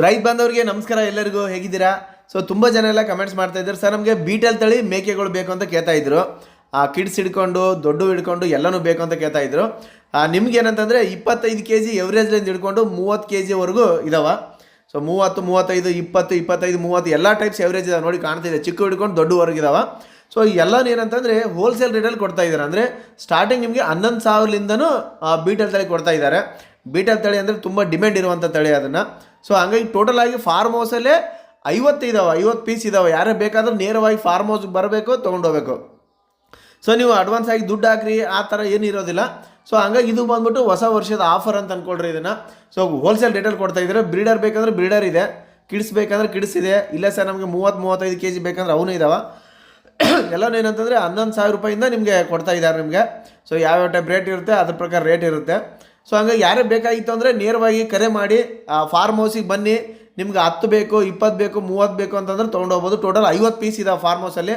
ರೈತ ಬಾಂಧವರಿಗೆ ನಮಸ್ಕಾರ ಎಲ್ಲರಿಗೂ ಹೇಗಿದ್ದೀರಾ? ಸೊ ತುಂಬ ಜನ ಎಲ್ಲ ಕಮೆಂಟ್ಸ್ ಮಾಡ್ತಾ ಇದ್ದಾರೆ. ಸರ್ ನಮಗೆ ಬೀಟಲ್ ತಳಿ ಮೇಕೆಗಳು ಬೇಕು ಅಂತ ಕೇಳ್ತಾ ಇದ್ರು. ಆ ಕಿಡ್ಸ್ ಹಿಡ್ಕೊಂಡು ದೊಡ್ಡ ಹಿಡ್ಕೊಂಡು ಎಲ್ಲನೂ ಬೇಕು ಅಂತ ಕೇಳ್ತಾ ಇದ್ರು. ನಿಮ್ಗೆ ಏನಂತಂದ್ರೆ ಇಪ್ಪತ್ತೈದು ಕೆ ಜಿ ರೇಂಜ್ ಹಿಡ್ಕೊಂಡು ಮೂವತ್ತು ಕೆ ಜಿವರೆಗೂ ಇದಾವ. ಸೊ ಮೂವತ್ತು, ಮೂವತ್ತೈದು, ಇಪ್ಪತ್ತು, ಇಪ್ಪತ್ತೈದು, ಮೂವತ್ತು ಎಲ್ಲ ಟೈಪ್ಸ್ ಎವರೇಜ್ ಇದಾವೆ. ನೋಡಿ, ಕಾಣ್ತಿದೆ. ಚಿಕ್ಕ ಹಿಡ್ಕೊಂಡು ದೊಡ್ಡವರೆಗಿದಾವೆ ಸೊ ಎಲ್ಲಾನು ಏನಂತಂದರೆ ಹೋಲ್ಸೇಲ್ ರೇಟಲ್ಲಿ ಕೊಡ್ತಾ ಇದ್ದಾರೆ ಅಂದರೆ ಸ್ಟಾರ್ಟಿಂಗ್ ನಿಮಗೆ ಹನ್ನೊಂದು ಸಾವಿರಲಿಂದನೂ ಬೀಟಲ್ ತಳಿ ಕೊಡ್ತಾ ಇದ್ದಾರೆ. ಬೀಟಲ್ ತಳಿ ಅಂದರೆ ತುಂಬ ಡಿಮ್ಯಾಂಡ್ ಇರುವಂಥ ತಳಿ ಅದನ್ನು. ಸೊ ಹಂಗಾಗಿ ಟೋಟಲ್ ಆಗಿ ಫಾರ್ಮ್ ಹೌಸಲ್ಲೇ ಐವತ್ತು ಇದಾವೆ, ಐವತ್ತು ಪೀಸ್ ಇದಾವೆ. ಯಾರೇ ಬೇಕಾದರೂ ನೇರವಾಗಿ ಫಾರ್ಮ್ ಹೌಸ್ಗೆ ಬರಬೇಕು ತೊಗೊಂಡೋಗ್ಬೇಕು ಸೊ ನೀವು ಅಡ್ವಾನ್ಸ್ ಆಗಿ ದುಡ್ಡು ಹಾಕ್ರಿ, ಆ ಥರ ಏನು ಇರೋದಿಲ್ಲ. ಸೊ ಹಂಗಾಗಿ ಇದು ಬಂದ್ಬಿಟ್ಟು ಹೊಸ ವರ್ಷದ ಆಫರ್ ಅಂತ ಅನ್ಕೊಳ್ರಿ ಇದನ್ನು. ಸೊ ಹೋಲ್ಸೇಲ್ ರೇಟಲ್ಲಿ ಕೊಡ್ತಾ ಇದ್ದಾರೆ. ಬ್ರೀಡರ್ ಬೇಕಂದ್ರೆ ಬ್ರೀಡರ್ ಇದೆ. ಕಿಡ್ಸ್ ಬೇಕಂದ್ರೆ ಕಿಡ್ಸ್ ಇದೆ. ಇಲ್ಲ ಸರ್, ನಮಗೆ ಮೂವತ್ತು, ಮೂವತ್ತೈದು ಕೆ ಜಿ ಬೇಕಂದ್ರೆ ಅವನು ಇದಾವೆ. ಎಲ್ಲನೂ ಏನಂತಂದರೆ ಹನ್ನೊಂದು ಸಾವಿರ ರೂಪಾಯಿಂದ ನಿಮಗೆ ಕೊಡ್ತಾ ಇದ್ದಾರೆ ನಿಮಗೆ. ಸೊ ಯಾವ್ಯಾವ ಟೈಪ್ ರೇಟ್ ಇರುತ್ತೆ, ಅದ್ರ ಪ್ರಕಾರ ರೇಟ್ ಇರುತ್ತೆ. ಸೊ ಹಂಗಾಗಿ ಯಾರೇ ಬೇಕಾಗಿತ್ತು ಅಂದರೆ ನೇರವಾಗಿ ಕರೆ ಮಾಡಿ ಫಾರ್ಮ್ ಹೌಸಿಗೆ ಬನ್ನಿ, ನಿಮ್ಗೆ ಹತ್ತು ಬೇಕು, ಇಪ್ಪತ್ತು ಬೇಕು, ಮೂವತ್ತು ಬೇಕು ಅಂತಂದ್ರೆ ತೊಗೊಂಡೋಗ್ಬೋದು ಟೋಟಲ್ ಐವತ್ತು ಪೀಸ್ ಇದಾವೆ ಫಾರ್ಮ್ ಹೌಸಲ್ಲಿ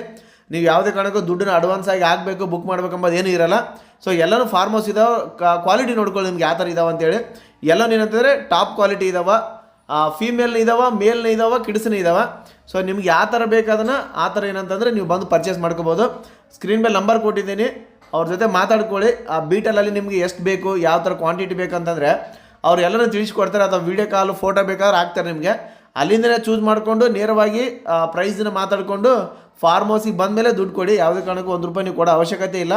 ನೀವು ಯಾವುದೇ ಕಾರಣಕ್ಕೂ ದುಡ್ಡನ್ನ ಅಡ್ವಾನ್ಸ್ ಆಗಿ ಹಾಕಬೇಕು ಬುಕ್ ಮಾಡ್ಬೇಕಂಬದು ಏನೂ ಇರಲ್ಲ. ಸೊ ಎಲ್ಲನೂ ಫಾರ್ಮ್ ಹೌಸ್ ಇದಾವೆ ಕ್ವಾಲಿಟಿ ನೋಡ್ಕೊಳ್ಳಿ ನಿಮ್ಗೆ ಯಾವ ಥರ ಇದಾವೆ ಅಂತೇಳಿ. ಎಲ್ಲನೂ ಏನಂತಂದರೆ ಟಾಪ್ ಕ್ವಾಲಿಟಿ ಇದಾವೆ ಫೀಮೇಲ್ನ ಇದಾವೆ ಮೇಲ್ನ ಇದಾವೆ ಕಿಡ್ಸ್ನ ಇದಾವೆ. ಸೊ ನಿಮ್ಗೆ ಯಾವ ಥರ ಬೇಕಾದನ್ನ ಆ ಥರ ಏನಂತಂದರೆ ನೀವು ಬಂದು ಪರ್ಚೇಸ್ ಮಾಡ್ಕೋಬೋದು. ಸ್ಕ್ರೀನ್ ಮೇಲೆ ನಂಬರ್ ಕೊಟ್ಟಿದ್ದೀನಿ. ಅವ್ರ ಜೊತೆ ಮಾತಾಡ್ಕೊಳ್ಳಿ. ಆ ಬೀಟಲಲ್ಲಿ ನಿಮಗೆ ಎಷ್ಟು ಬೇಕು, ಯಾವ ಥರ ಕ್ವಾಂಟಿಟಿ ಬೇಕಂತಂದರೆ ಅವ್ರು ತಿಳಿಸ್ಕೊಡ್ತಾರೆ, ಅಥವಾ ವೀಡಿಯೋ ಕಾಲ್ ಫೋಟೋ ಬೇಕಾದ್ರೆ ಹಾಕ್ತಾರೆ ನಿಮಗೆ. ಅಲ್ಲಿಂದನೇ ಚೂಸ್ ಮಾಡಿಕೊಂಡು ನೇರವಾಗಿ ಪ್ರೈಸನ್ನ ಮಾತಾಡಿಕೊಂಡು ಫಾರ್ಮ್ ಹೌಸಿಗೆ ಬಂದಮೇಲೆ ದುಡ್ಡು ಕೊಡಿ. ಯಾವುದೇ ಕಾರಣಕ್ಕೂ ಒಂದು ರೂಪಾಯಿ ನೀವು ಕೊಡೋ ಅವಶ್ಯಕತೆ ಇಲ್ಲ.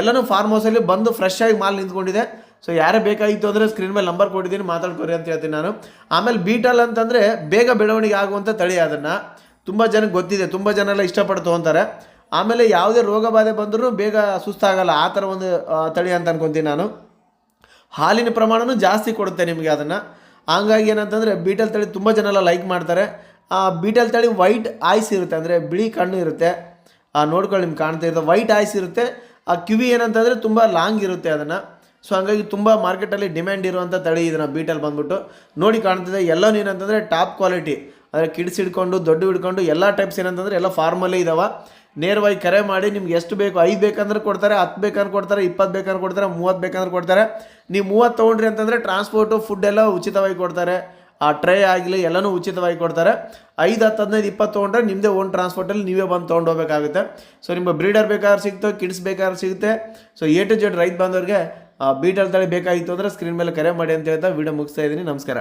ಎಲ್ಲನೂ ಫಾರ್ಮ್ ಹೌಸಲ್ಲಿ ಬಂದು ಫ್ರೆಶ್ ಆಗಿ ಮಾಲ್ ನಿಂತ್ಕೊಂಡಿದೆ. ಸೊ ಯಾರೇ ಬೇಕಾಗಿತ್ತು ಅಂದರೆ ಸ್ಕ್ರೀನ್ ಮೇಲೆ ನಂಬರ್ ಕೊಟ್ಟಿದ್ದೀನಿ, ಮಾತಾಡ್ಕೊರಿ ಅಂತ ಹೇಳ್ತೀನಿ ನಾನು. ಆಮೇಲೆ ಬೀಟಲ್ ಅಂತಂದರೆ ಬೇಗ ಬೆಳವಣಿಗೆ ಆಗುವಂಥ ತಳಿ ಅದನ್ನು. ತುಂಬ ಜನಕ್ಕೆ ಗೊತ್ತಿದೆ, ತುಂಬ ಜನ ಎಲ್ಲ ಇಷ್ಟಪಟ್ಟು ತೊಗೊತಾರೆ. ಆಮೇಲೆ ಯಾವುದೇ ರೋಗ ಬಾಧೆ ಬಂದರೂ ಬೇಗ ಸುಸ್ತಾಗಲ್ಲ. ಆ ಥರ ಒಂದು ತಳಿ ಅಂತ ಅನ್ಕೊತೀನಿ ನಾನು. ಹಾಲಿನ ಪ್ರಮಾಣನೂ ಜಾಸ್ತಿ ಕೊಡುತ್ತೆ ನಿಮಗೆ ಅದನ್ನು. ಹಂಗಾಗಿ ಏನಂತಂದರೆ ಬೀಟಲ್ ತಳಿ ತುಂಬ ಜನ ಎಲ್ಲ ಲೈಕ್ ಮಾಡ್ತಾರೆ. ಆ ಬೀಟಲ್ ತಳಿ ವೈಟ್ ಐಸ್ ಇರುತ್ತೆ. ಅಂದರೆ ಬಿಳಿ ಕಣ್ಣು ಇರುತ್ತೆ. ಆ, ನೋಡ್ಕೊಳ್ಳಿ ನಿಮ್ಗೆ ಕಾಣ್ತಾ ಇರುತ್ತೆ ವೈಟ್ ಐಸ್ ಇರುತ್ತೆ. ಆ ಕಿವಿ ಏನಂತಂದರೆ ತುಂಬ ಲಾಂಗ್ ಇರುತ್ತೆ ಅದನ್ನು. ಸೊ ಹಂಗಾಗಿ ತುಂಬ ಮಾರ್ಕೆಟಲ್ಲಿ ಡಿಮ್ಯಾಂಡ್ ಇರುವಂಥ ತಳಿ ಇದನ್ನು ಬೀಟಲ್ ಬಂದ್ಬಿಟ್ಟು ನೋಡಿ ಕಾಣ್ತಿದೆ. ಎಲ್ಲನೂ ಏನಂತಂದರೆ ಟಾಪ್ ಕ್ವಾಲಿಟಿ ಅಂದರೆ ಕಿಡ್ಸ್ ಹಿಡ್ಕೊಂಡು ದೊಡ್ಡ ಹಿಡ್ಕೊಂಡು, ಎಲ್ಲ ಟೈಪ್ಸ್ ಏನಂತಂದರೆ ಎಲ್ಲ ಫಾರ್ಮಲ್ಲೇ ಇದಾವೆ. ನೇರವಾಗಿ ಕರೆ ಮಾಡಿ ನಿಮ್ಗೆ ಎಷ್ಟು ಬೇಕು, ಐದು ಬೇಕಂದ್ರೆ ಕೊಡ್ತಾರೆ, ಹತ್ತು ಬೇಕಂದ್ರೆ ಕೊಡ್ತಾರೆ, ಇಪ್ಪತ್ತು ಬೇಕಂದ್ರೆ ಕೊಡ್ತಾರೆ, ಮೂವತ್ತು ಬೇಕಂದ್ರೆ ಕೊಡ್ತಾರೆ. ನೀವು ಮೂವತ್ತು ತೊಗೊಂಡ್ರಿ ಅಂತಂದರೆ ಟ್ರಾನ್ಸ್ಪೋರ್ಟು ಫುಡ್ ಎಲ್ಲ ಉಚಿತವಾಗಿ ಕೊಡ್ತಾರೆ. ಆ ಟ್ರೇ ಆಗಲಿ ಎಲ್ಲನೂ ಉಚಿತವಾಗಿ ಕೊಡ್ತಾರೆ. ಐದು, ಹತ್ತು, ಹದಿನೈದು, ಇಪ್ಪತ್ತು ತೊಗೊಂಡ್ರೆ ನಿಮ್ಮದೇ ಓನ್ ಟ್ರಾನ್ಸ್ಪೋರ್ಟಲ್ಲಿ ನೀವೇ ಬಂದು ತೊಗೊಂಡು ಹೋಗಬೇಕಾಗುತ್ತೆ. ಸೊ ನಿಮ್ಮ ಬ್ರೀಡರ್ ಬೇಕಾದ್ರೆ ಸಿಗ್ತೋ ಕಿಡ್ಸ್ ಬೇಕಾದ್ರೆ ಸಿಗುತ್ತೆ. ಸೊ ಎ ಟು ಜೆಡ್ ರೈತ ಬಂದವ್ರಿಗೆ ಬೀಟಲ್ ತಳಿ ಬೇಕಾಗಿತ್ತು ಅಂದರೆ ಸ್ಕ್ರೀನ್ ಮೇಲೆ ಕರೆ ಮಾಡಿ ಅಂತ ಹೇಳ್ತಾ ವೀಡಿಯೋ ಮುಗಿಸ್ತಾ ಇದ್ದೀನಿ. ನಮಸ್ಕಾರ.